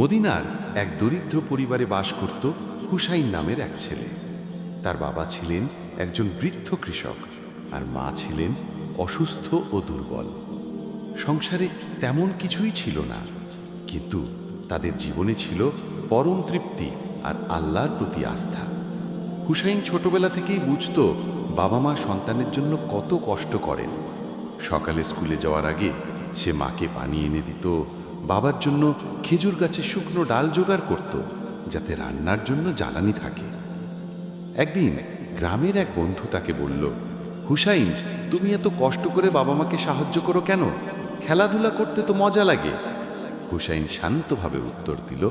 মদিনার এক দরিদ্র পরিবারে বাস করত হুসাইন নামের এক ছেলে। তার বাবা ছিলেন একজন বৃদ্ধ কৃষক আর মা ছিলেন অসুস্থ ও দুর্বল। সংসারে তেমন কিছুই ছিল না, কিন্তু তাদের জীবনে ছিল পরম তৃপ্তি আর আল্লাহর প্রতি আস্থা। হুসাইন ছোটবেলা থেকেই বুঝত বাবা মা সন্তানের জন্য কত কষ্ট করেন। সকালে স্কুলে যাওয়ার আগে সে মাকে পানি এনে দিত বাবার জন্য খেজুর গাছে শুকনো ডাল জোগাড় করত, যাতে রান্নার জন্য জ্বালানি থাকে। একদিন গ্রামের এক বন্ধু তাকে বলল, হুসাইন, তুমি এত কষ্ট করে বাবা মাকে সাহায্য করো কেন? খেলাধুলা করতে তো মজা লাগে। হুসাইন শান্তভাবে উত্তর দিল,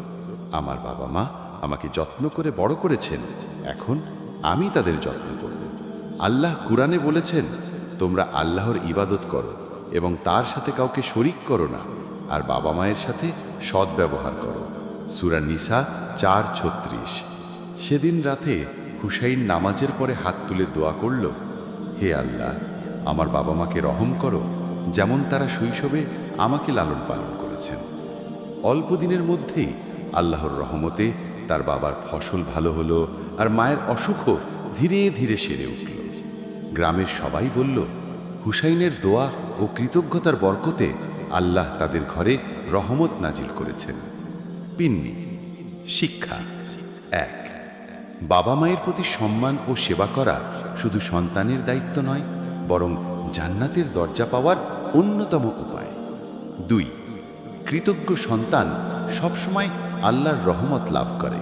আমার বাবা মা আমাকে যত্ন করে বড় করেছেন, এখন আমি তাদের যত্ন করব। আল্লাহ কুরআনে বলেছেন, তোমরা আল্লাহর ইবাদত করো এবং তার সাথে কাউকে শরিক করো না। আর বাবা মায়ের সাথে সৎ ব্যবহার করো। সুরা নিসা চার ছত্রিশ। সেদিন রাতে হুসাইন নামাজের পরে হাত তুলে দোয়া করল, হে আল্লাহ, আমার বাবা মাকে রহম করো, যেমন তারা শৈশবে আমাকে লালন পালন করেছেন। অল্প দিনের মধ্যেই আল্লাহর রহমতে তার বাবার ফসল ভালো হলো আর মায়ের অসুখও ধীরে ধীরে সেরে উঠল। গ্রামের সবাই বলল, হুসাইনের দোয়া ও কৃতজ্ঞতার বরকতে আল্লাহ তাদের ঘরে রহমত নাজিল করেছেন। পিন্নি, শিক্ষা, এক। বাবা মায়ের প্রতি সম্মান ও সেবা করা শুধু সন্তানের দায়িত্ব নয়, বরং জান্নাতের দরজা পাওয়ার অন্যতম উপায়। দুই, কৃতজ্ঞ সন্তান সবসময় আল্লাহর রহমত লাভ করে।